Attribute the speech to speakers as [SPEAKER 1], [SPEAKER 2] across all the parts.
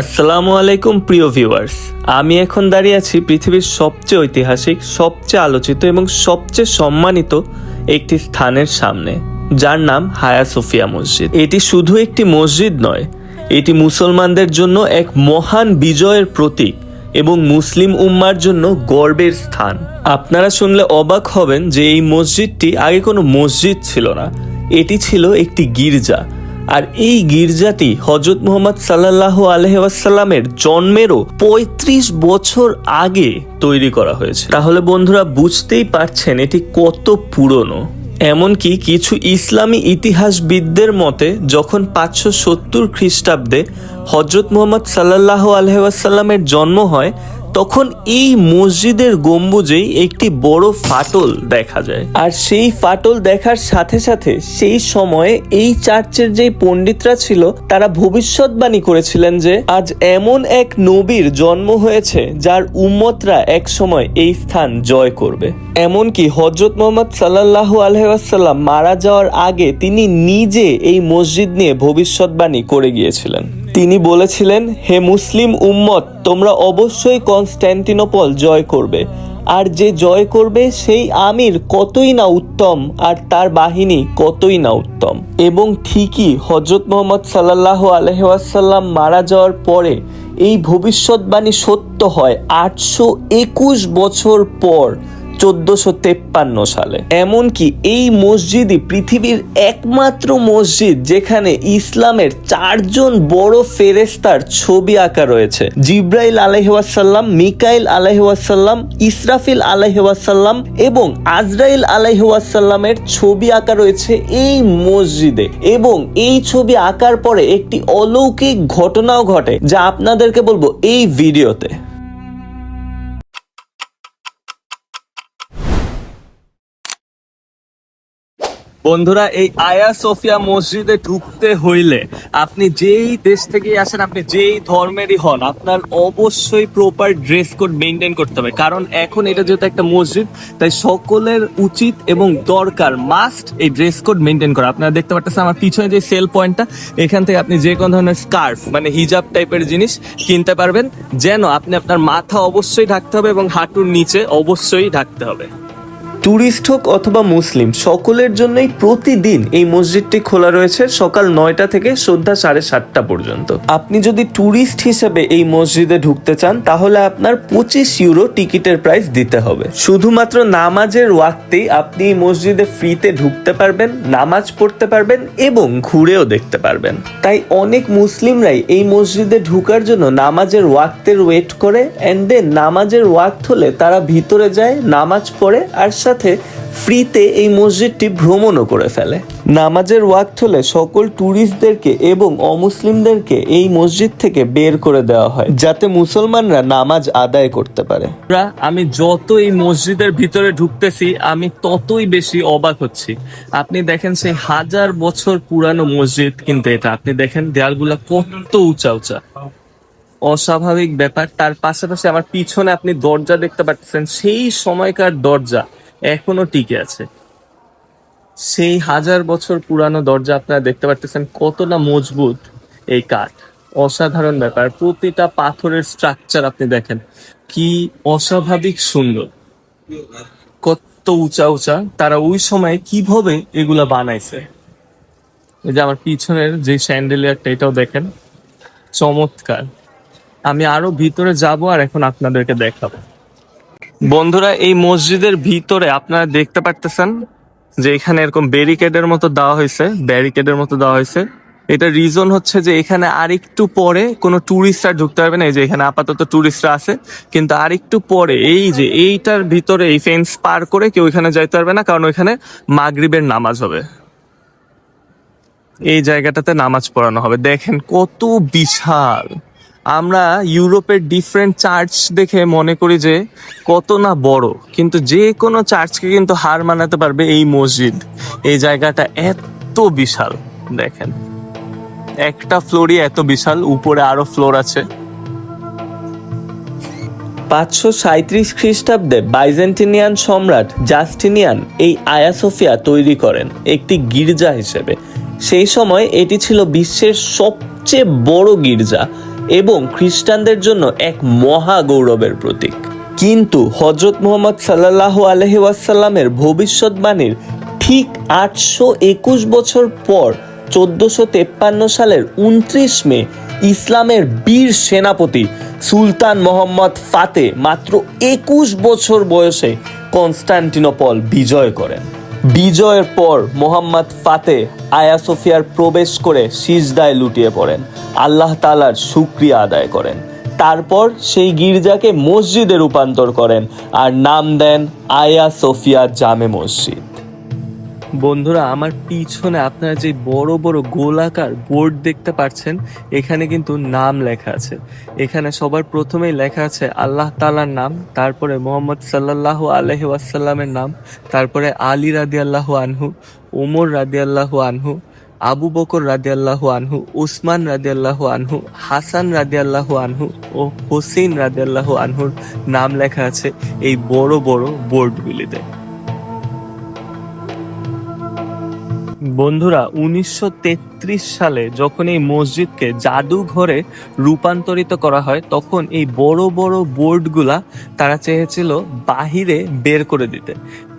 [SPEAKER 1] আসসালামু আলাইকুম, প্রিয় ভিউয়ার্স। আমি এখন দাঁড়িয়ে আছি পৃথিবীর সবচেয়ে ঐতিহাসিক, সবচেয়ে আলোচিত এবং সবচেয়ে সম্মানিত একটি স্থানের সামনে, যার নাম হায়া সোফিয়া মসজিদ। এটি শুধু একটি মসজিদ নয়, এটি মুসলমানদের জন্য এক মহান বিজয়ের প্রতীক এবং মুসলিম উম্মার জন্য গর্বের স্থান। আপনারা শুনলে অবাক হবেন যে এই মসজিদটি আগে কোনো মসজিদ ছিল না, এটি ছিল একটি গির্জা। আর এই গির্জাটি হজরত মোহাম্মদ সাল্লাহ আলহাসাল্লামের জন্মেরও পঁয়ত্রিশ বছর আগে তৈরি করা হয়েছে। তাহলে বন্ধুরা বুঝতেই পারছেন এটি কত পুরনো। এমনকি কিছু ইসলামী ইতিহাসবিদদের মতে যখন পাঁচশো সত্তর খ্রিস্টাব্দে হজরত মোহাম্মদ সাল্লাহ আলহাসাল্লামের জন্ম হয় তখন এই মসজিদের গম্বুজেই একটি বড় ফাটল দেখা যায়। আর সেই ফাটল দেখার সাথে সাথে সেই সময়ে এই চার্চের যে পণ্ডিতরা ছিল, তারা ভবিষ্যৎবাণী করেছিলেন যে আজ এমন এক নবীর জন্ম হয়েছে যার উম্মতরা এক সময় এই স্থান জয় করবে। এমনকি হজরত মোহাম্মদ সাল্লাহ আলহাসাল্লাম মারা যাওয়ার আগে তিনি নিজে এই মসজিদ নিয়ে ভবিষ্যৎবাণী করে গিয়েছিলেন। তিনি বলেছিলেন, হে মুসলিম উম্মত, তোমরা অবশ্যই কনস্ট্যান্টিনোপল জয় করবে। আর যে জয় করবে, সেই আমির কতই না উত্তম, আর তার বাহিনী কতই না উত্তম। এবং ঠিকই হজরত মোহাম্মদ সাল্লাহ আলহাসাল্লাম মারা যাওয়ার পরে এই ভবিষ্যৎবাণী সত্য হয় আটশো একুশ বছর পর। চোদ্দশো তেপ্পান্ন সালে। এমনকি এই মসজিদই পৃথিবীর একমাত্র মসজিদ যেখানে ইসলামের চারজন বড় ফেরেস্তার ছবি আঁকা রয়েছে। জিব্রাইল আলহাসাল্লাম মিকাইল আলহাসাল্লাম ইসরাফিল আলহাসাল্লাম এবং আজরাইল আলহাসাল্লামের ছবি আঁকা রয়েছে এই মসজিদে। এবং এই ছবি আঁকার পরে একটি অলৌকিক ঘটনাও ঘটে, যা আপনাদেরকে বলব এই ভিডিওতে। বন্ধুরা, এই আয়া সোফিয়া মসজিদে ঢুকতে হইলে আপনি যেই দেশ থেকে আসেন, আপনি যেই ধর্মেরই হন, আপনার অবশ্যই প্রপার ড্রেস কোড মেনটেন করতে হবে। কারণ এখন এটা যেহেতু একটা মসজিদ, তাই সকলের উচিত এবং দরকার মাস্ট এই ড্রেস কোড মেনটেন করা। আপনারা দেখতে পাচ্ছেন আমার পিছনে যে সেল পয়েন্টটা এখান থেকে আপনি যে কোনো ধরনের স্কার্ফ মানে হিজাব টাইপের জিনিস কিনতে পারবেন, যেন আপনি আপনার মাথা অবশ্যই ঢাকতে হবে এবং হাঁটুর নিচে অবশ্যই ঢাকতে হবে। ট্যুরিস্ট হোক অথবা মুসলিম, সকলের জন্যই প্রতিদিন এই মসজিদটি খোলা রয়েছে সকাল নয়টা থেকে সন্ধ্যা সাড়ে সাতটা পর্যন্ত। আপনি যদি ট্যুরিস্ট হিসেবে এই মসজিদে ঢুকতে চান, তাহলে আপনার পঁচিশ ইউরো টিকিটের প্রাইস দিতে হবে। শুধুমাত্র নামাজের ওয়াক্তেই আপনি এই মসজিদে ফ্রিতে ঢুকতে পারবেন, নামাজ পড়তে পারবেন এবং ঘুরেও দেখতে পারবেন। তাই অনেক মুসলিমরাই এই মসজিদে ঢুকার জন্য নামাজের ওয়াক্তের ওয়েট করে অ্যান্ড দেন নামাজের ওয়াক্ত হলে তারা ভিতরে যায়, নামাজ পড়ে, আর সাথে ফ্রিতে এই মসজিদটি ভ্রমণও করে ফেলে। নামাজের ওয়াক্ত হলে সকল ট্যুরিস্টদেরকে এবং অমুসলিমদেরকে এই মসজিদ থেকে বের করে দেওয়া হয়, যাতে মুসলমানরা নামাজ আদায় করতে পারে। আমি যত এই মসজিদের ভিতরে ঢুকতেছি, আমি ততই বেশি অবাক হচ্ছি। আপনি দেখেন সেই হাজার বছর পুরানো মসজিদ কিন্তু এটা। আপনি দেখেন দেয়ালগুলা কত উঁচা উঁচা। অস্বাভাবিক ব্যাপার। তার পাশাপাশি আমার পিছনে আপনি দরজা দেখতে পাচ্ছেন, সেই সময়কার দরজা। এখনও টিকে আছে। সেই হাজার বছর পুরানো দরজা আপনারা দেখতে পাচ্ছেন কত না মজবুত এই কাঠ। অসাধারণ ব্যাপার। প্রতিটা পাথরের স্ট্রাকচার আপনি দেখেন, কি অস্বাভাবিক সুন্দর। কত উঁচা উঁচা। তারা ওই সময় কীভাবে এগুলা বানাইছে? এই যে আমার পিছনের যে স্যান্ডেলিয়ারটা এটাও দেখেন। চমৎকার। আমি আরও ভিতরে যাব আর এখন আপনাদেরকে দেখাবো। বন্ধুরা, এই মসজিদের ভিতরে আপনারা দেখতে পারতেছেন যে এখানে এরকম ব্যারিকেডের মতো দেওয়া হয়েছে ব্যারিকেডের মতো দেওয়া হয়েছে। এটা রিজন হচ্ছে যে এখানে আরেকটু পরে কোনো ট্যুরিস্টরা ঢুকতে পারবে না। এই যে এখানে আপাতত ট্যুরিস্টরা আছে, কিন্তু আরেকটু পরে এই যে এইটার ভিতরে এই ফেন্স পার করে কেউ এখানে যাইতে পারবে না, কারণ ওইখানে মাগরিবের নামাজ হবে। এই জায়গাটাতে নামাজ পড়ানো হবে। দেখেন কত বিশাল। আমরা ইউরোপের ডিফারেন্ট চার্চ দেখে মনে করি যে কত না বড়, কিন্তু যে কোনো চার্চকে কিন্তু হার মানাতে পারবে এই মসজিদ। এই জায়গাটা এত বিশাল, দেখেন। একটা ফ্লোরই এত বিশাল, উপরে আরও ফ্লোর আছে। পাঁচশো সাঁত্রিশ খ্রিস্টাব্দে বাইজেন্টিনিয়ান সম্রাট জাস্টিনিয়ান এই আয়াসোফিয়া তৈরি করেন একটি গির্জা হিসেবে। সেই সময় এটি ছিল বিশ্বের সবচেয়ে বড় গির্জা। এবং খ্রিস্টানদের জন্য এক মহা গৌরবের প্রতীক। কিন্তু হজরত মোহাম্মদ সাল্লাহ আলহি ওয়াসাল্লামের ভবিষ্যৎবাণীর ঠিক আটশো একুশ বছর পর চোদ্দশো তেপ্পান্ন সালের উনত্রিশ মে ইসলামের বীর সেনাপতি সুলতান মোহাম্মদ ফাতে মাত্র একুশ বছর বয়সে কনস্টান্টিনোপল বিজয় করেন। বিজয়ের পর মোহাম্মদ ফাতে আয়া সোফিয়ার প্রবেশ করে সিজদায় লুটিয়ে পড়েন। আল্লাহ তালার সুক্রিয়া আদায় করেন। তারপর সেই গির্জাকে মসজিদে রূপান্তর করেন আর নাম দেন আয়া সোফিয়া জামে মসজিদ। বন্ধুরা, আমার পিছনে আপনারা যে বড় বড় গোলাকার বোর্ড দেখতে পাচ্ছেন, এখানে কিন্তু নাম লেখা আছে। এখানে সবার প্রথমেই লেখা আছে আল্লাহ তালার নাম, তারপরে মোহাম্মদ সাল্লাহ আলহি ওয়াসাল্লামের নাম, তারপরে আলী রাদি আল্লাহ আনহু, ওমর রাদি আল্লাহ আনহু, আবু বকর রাদি আল্লাহ আনহু, উসমান রাদি আল্লাহ আনহু, হাসান রাদি আল্লাহ আনহু ও হোসেন রাদি আল্লাহ আনহুর নাম লেখা আছে এই বড় বড় বোর্ডগুলিতে। বন্ধুরা, উনিশশো তেত্রিশ সালে যখন এই মসজিদকে জাদুঘরে রূপান্তরিত করা হয়, তখন এই বড় বড় বোর্ডগুলা তারা চেয়েছিল বাহিরে বের করে দিতে।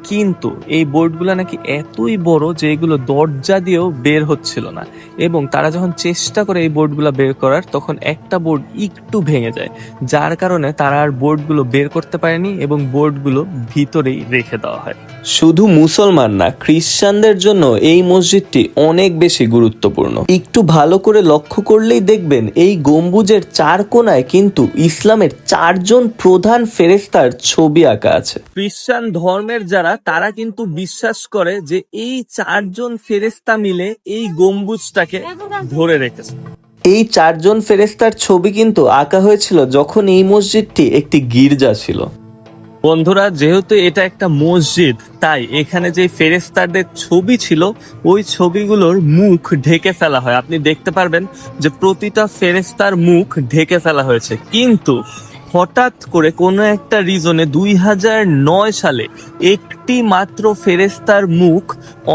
[SPEAKER 1] কিন্তু এই বোর্ডগুলো নাকি এতই বড় যে এগুলো দরজা দিয়েও বের হচ্ছিল না। এবং তারা যখন চেষ্টা করে এই বোর্ডগুলো বের করার তখন একটা বোর্ড একটু ভেঙে যায় যার কারণে তারা আর বোর্ডগুলো বের করতে পারেনি এবং বোর্ডগুলো ভিতরেই রেখে দেওয়া হয়। শুধু মুসলমান না খ্রিস্টানদের জন্য এই মসজিদটি অনেক বেশি গুরুত্বপূর্ণ। একটু ভালো করে লক্ষ্য করলেই দেখবেন এই গম্বুজের চার কোনায় কিন্তু ইসলামের চারজন প্রধান ফেরেস্তার ছবি আঁকা আছে। খ্রিস্টান ধর্মের যারা তারা কিন্তু বিশ্বাস করে যে এই চারজন ফেরেস্তা মিলে এই গম্বুজটাকে ধরে রেখেছে। এই চারজন ফেরেস্তার ছবি কিন্তু আঁকা হয়েছিল যখন এই মসজিদটি একটি গির্জা ছিল। বন্ধুরা যেহেতু এটা একটা মসজিদ তাই এখানে যে ফেরেস্তারদের ছবি ছিল ওই ছবিগুলোর মুখ ঢেকে ফেলা হয়। আপনি দেখতে পারবেন যে প্রতিটা ফেরেস্তার মুখ ঢেকে ফেলা হয়েছে। কিন্তু হঠাৎ করে কোনো একটা রিজনে দুই হাজার নয় সালে একটি মাত্র ফেরেস্তার মুখ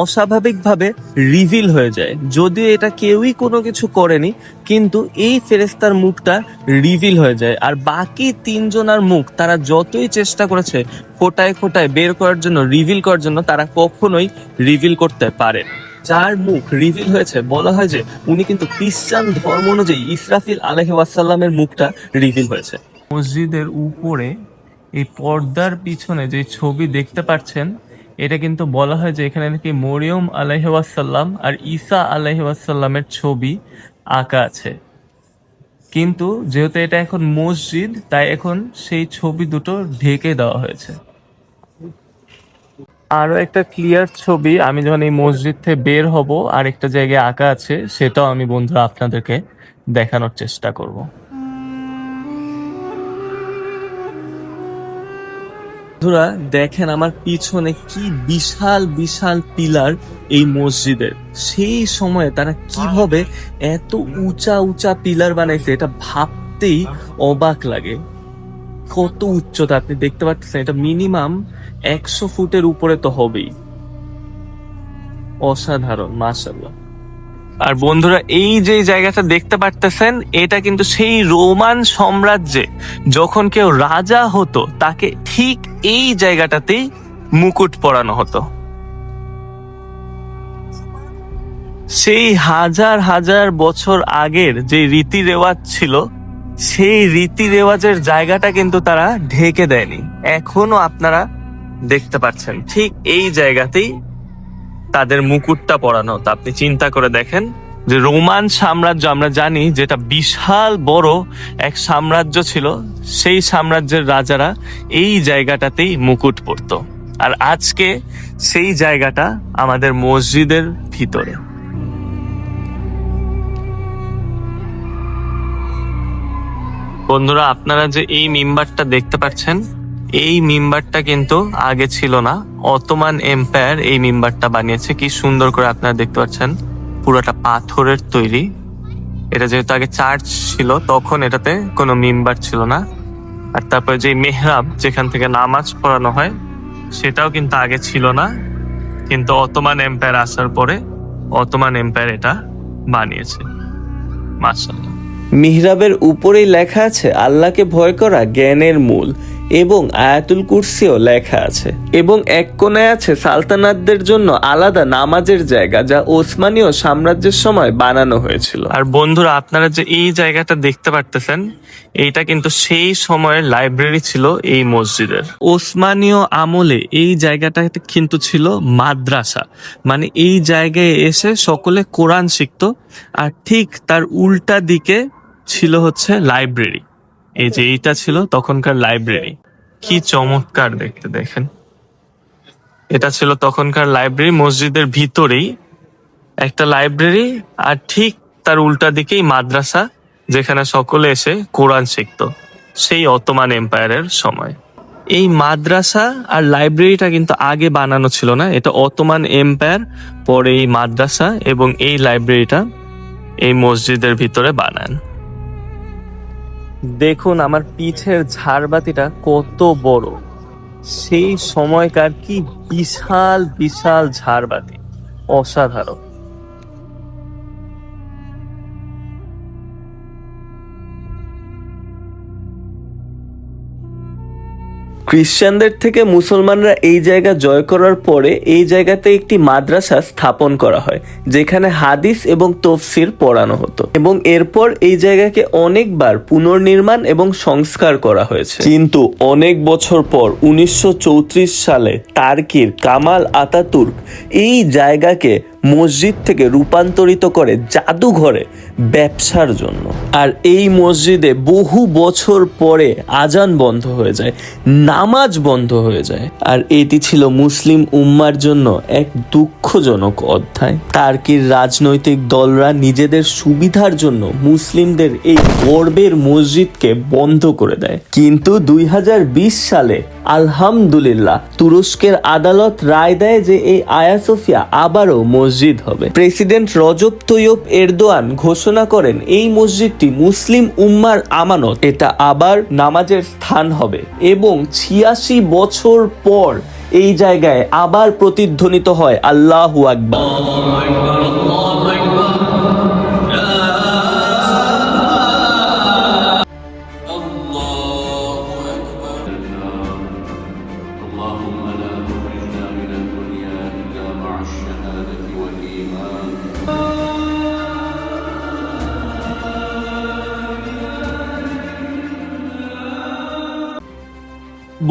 [SPEAKER 1] অস্বাভাবিকভাবে রিভিল হয়ে যায়। যদিও এটা কেউই কোনো কিছু করেনি, কিন্তু এই ফেরেস্তার মুখটা রিভিল হয়ে যায়। আর বাকি তিনজনার মুখ তারা যতই চেষ্টা করেছে ফোটায় ফোটায় বের করার জন্য, রিভিল করার জন্য, তারা কখনোই রিভিল করতে পারে। যার মুখ রিভিল হয়েছে, বলা হয় যে উনি কিন্তু খ্রিস্টান ধর্ম অনুযায়ী ইসরাফিল আলহি ওয়াসাল্লামের মুখটা রিভিল হয়েছে। মসজিদের উপরে এই পর্দার পিছনে যে ছবি দেখতে পাচ্ছেন, এটা কিন্তু বলা হয় যে এখানে নাকি মরিয়ম আলাইহাসাল্লাম আর ঈসা আলাইহাসাল্লামের ছবি আঁকা আছে। কিন্তু যেহেতু এটা এখন মসজিদ, তাই এখন সেই ছবি দুটো ঢেকে দেওয়া হয়েছে। আরও একটা ক্লিয়ার ছবি, আমি যখন এই মসজিদ থেকে বের হব আর একটা জায়গায় আঁকা আছে, সেটাও আমি বন্ধুরা আপনাদেরকে দেখানোর চেষ্টা করব। বন্ধুরা, দেখেন আমার পিছনে কি বিশাল বিশাল পিলার এই মসজিদের। সেই সময়ে তারা কীভাবে এত উঁচা উঁচা পিলার বানাইছে, এটা ভাবতেই অবাক লাগে। কত উচ্চতা, আপনি দেখতে পাচ্ছেন, এটা মিনিমাম একশো ফুটের উপরে তো হবেই। অসাধারণ মাশাল্লাহ আর বন্ধুরা, এই যে জায়গাটা দেখতে পারতেছেন, এটা কিন্তু সেই রোমান সাম্রাজ্যে যখন কেউ রাজা হতো, তাকে ঠিক এই জায়গাটাতেই মুকুট পরানো হতো। সেই হাজার হাজার বছর আগের যে রীতি রেওয়াজ ছিল, সেই রীতি রেওয়াজের জায়গাটা কিন্তু তারা ঢেকে দেয়নি। এখনও আপনারা দেখতে পাচ্ছেন, ঠিক এই জায়গাতেই তাদের মুকুটটা পরানো। হতো আপনি চিন্তা করে দেখেন যে রোমান সাম্রাজ্য, আমরা জানি যেটা বিশাল বড় এক সাম্রাজ্য ছিল, সেই সাম্রাজ্যের রাজারা এই জায়গাটাতেই মুকুট পরতো। আর আজকে সেই জায়গাটা আমাদের মসজিদের ভিতরে। বন্ধুরা, আপনারা যে এই মেম্বারটা দেখতে পাচ্ছেন এই মিম্বারটা কিন্তু আগে ছিল না। অটোমান এম্পায়ার এই মিম্বারটা বানিয়েছে। কি সুন্দর করে আপনারা দেখতে পাচ্ছেন। পুরোটা পাথরের তৈরি। এটা যেহেতু আগে চার্চ ছিল, তখন এটাতে কোনো মিম্বার ছিল না। আর তারপরে যে মেহরাব, যেখান থেকে নামাজ পড়ানো হয়, সেটাও কিন্তু আগে ছিল না। কিন্তু অটোমান এম্পায়ার আসার পরে অটোমান এম্পায়ার এটা বানিয়েছে। মাশাআল্লাহ।
[SPEAKER 2] মিহরাবের উপরেই লেখা আছে, আল্লাহকে ভয় করা জ্ঞানের মূল। এবং আয়াতুল কুরসিও লেখা আছে। এবং এক কোণে আছে সালতানাতদের জন্য আলাদা নামাজের জায়গা যা ওসমানীয় সাম্রাজ্যের সময় বানানো হয়েছিল।
[SPEAKER 1] আর বন্ধুরা আপনারা যে এই জায়গাটা দেখতে পারতেছেন এইটা কিন্তু সেই সময়ের লাইব্রেরি ছিল এই মসজিদের। ওসমানীয় আমলে এই জায়গাটা কিন্তু ছিল মাদ্রাসা। মানে এই জায়গায় এসে সকলে কোরআন শিখতো আর ঠিক তার উল্টা দিকে ছিল হচ্ছে লাইব্রেরি। এই যে এইটা ছিল তখনকার লাইব্রেরি। কি চমৎকার দেখতে, দেখেন। এটা ছিল তখনকার লাইব্রেরি, মসজিদের ভিতরেই একটা লাইব্রেরি, আর ঠিক তার উল্টা দিকেই মাদ্রাসা, যেখানে সকলে এসে কোরআন শিখতো, সেই অটোমান এম্পায়ারের সময়। এই মাদ্রাসা আর লাইব্রেরিটা কিন্তু আগে বানানো ছিল না, এটা অটোমান এম্পায়ার, পরে এই মাদ্রাসা এবং এই লাইব্রেরিটা এই মসজিদের ভিতরে বানান। দেখুন আমার পিঠের ঝাড়বাতিটা কত বড়। সেই সময়কার কি বিশাল বিশাল ঝাড়বাতি। অসাধারণ।
[SPEAKER 2] খ্রিস্টানদের থেকে মুসলমানরা এই জায়গা জয় করার পরে এই জায়গাতে একটি মাদ্রাসা স্থাপন করা হয়। যেখানে হাদিস এবং তফসির পড়ানো হতো। এবং এরপর এই জায়গাকে অনেকবার পুনর্নির্মাণ এবং সংস্কার করা হয়েছে। কিন্তু অনেক বছর পর উনিশশো চৌত্রিশ সালে তার্কির কামাল আতাতুর্ক এই জায়গাকে মসজিদ থেকে রূপান্তরিত করে জাদুঘরে ব্যবসার জন্য। আর এই মসজিদে বহু বছর পরে আজান বন্ধ হয়ে যায়, নামাজ বন্ধ হয়ে যায়। আর এটি ছিল মুসলিম উম্মার জন্য এক দুঃখজনক অধ্যায়। তার্কির রাজনৈতিক দলরা নিজেদের সুবিধার জন্য মুসলিমদের এই গর্বের মসজিদকে বন্ধ করে দেয়? কিন্তু দুই হাজার বিশ সালে আলহামদুলিল্লাহ, তুরস্কের আদালত রায় দেয় যে এই আয়া সোফিয়া আবারও মসজিদ হবে। প্রেসিডেন্ট রজব তৈয়ব এরদোয়ান ঘোষণা করেন, এই মসজিদটি মুসলিম উম্মার আমানত, এটা আবার নামাজের স্থান হবে। এবং ছিয়াশি বছর পর এই জায়গায় আবার প্রতিধ্বনিত হয় আল্লাহু আকবার।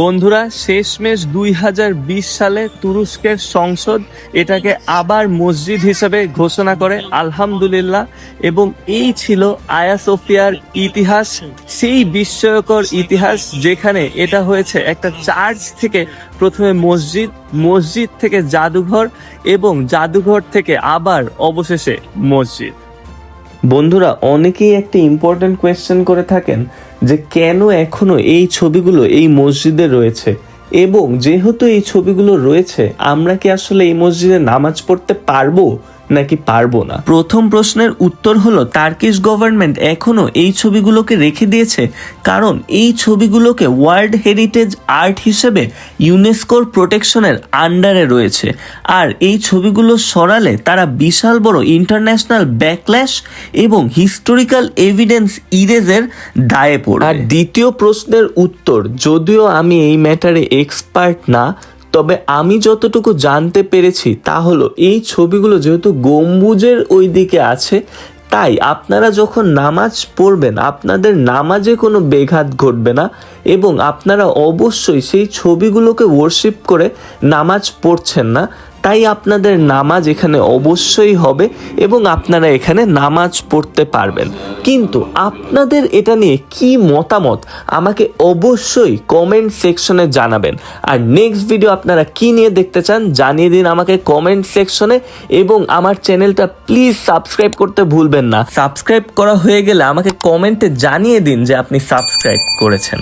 [SPEAKER 1] বন্ধুরা, শেষমেশ দুই হাজার বিশ সালে তুরস্কের সংসদ এটাকে আবার মসজিদ হিসেবে ঘোষণা করে, আলহামদুলিল্লাহ। এবং এই ছিল আয়া সোফিয়ার ইতিহাস, সেই বিস্ময়কর ইতিহাস যেখানে এটা হয়েছে একটা চার্চ থেকে প্রথমে মসজিদ মসজিদ থেকে জাদুঘর এবং জাদুঘর থেকে আবার অবশেষে মসজিদ।
[SPEAKER 2] বন্ধুরা, অনেকেই একটি ইম্পর্টেন্ট কোয়েশ্চেন করে থাকেন যে কেন এখনও এই ছবিগুলো এই মসজিদে রয়েছে? এবং যেহেতু এই ছবিগুলো রয়েছে, আমরা কি আসলে এই মসজিদে নামাজ পড়তে পারব? নাকি পারব না? প্রথম প্রশ্নের উত্তর হলো টার্কিশ গভর্নমেন্ট এখনও এই ছবিগুলোকে রেখে দিয়েছে। কারণ এই ছবিগুলোকে ওয়ার্ল্ড হেরিটেজ আর্ট হিসেবে ইউনেস্কোর প্রোটেকশনের আন্ডারে রয়েছে। আর এই ছবিগুলো সরালে তারা বিশাল বড় ইন্টারন্যাশনাল ব্যাকল্যাশ এবং হিস্টোরিক্যাল এভিডেন্স ইরেজের দায়ে পড়বে। আর দ্বিতীয় প্রশ্নের উত্তর, যদিও আমি এই ম্যাটারে এক্সপার্ট না তবে আমি যতটুকু জানতে পেরেছি তা হলো, এই ছবিগুলো যেহেতু গম্বুজের ওই দিকে আছে, তাই আপনারা যখন নামাজ পড়বেন, আপনাদের নামাজে কোনো বেঘাত ঘটবে না এবং আপনারা অবশ্যই সেই ছবিগুলোকে ওয়ার্শিপ করে নামাজ পড়ছেন না। তাই আপনাদের নামাজ এখানে অবশ্যই হবে এবং আপনারা এখানে নামাজ পড়তে পারবেন। কিন্তু আপনাদের এটা নিয়ে কি মতামত? আমাকে অবশ্যই কমেন্ট সেকশনে জানাবেন। আর নেক্সট ভিডিও আপনারা কি নিয়ে দেখতে চান জানিয়ে দিন আমাকে কমেন্ট সেকশনে এবং আমার চ্যানেলটা প্লিজ সাবস্ক্রাইব করতে ভুলবেন না। সাবস্ক্রাইব করা হয়ে গেলে আমাকে কমেন্টে জানিয়ে দিন যে আপনি সাবস্ক্রাইব করেছেন।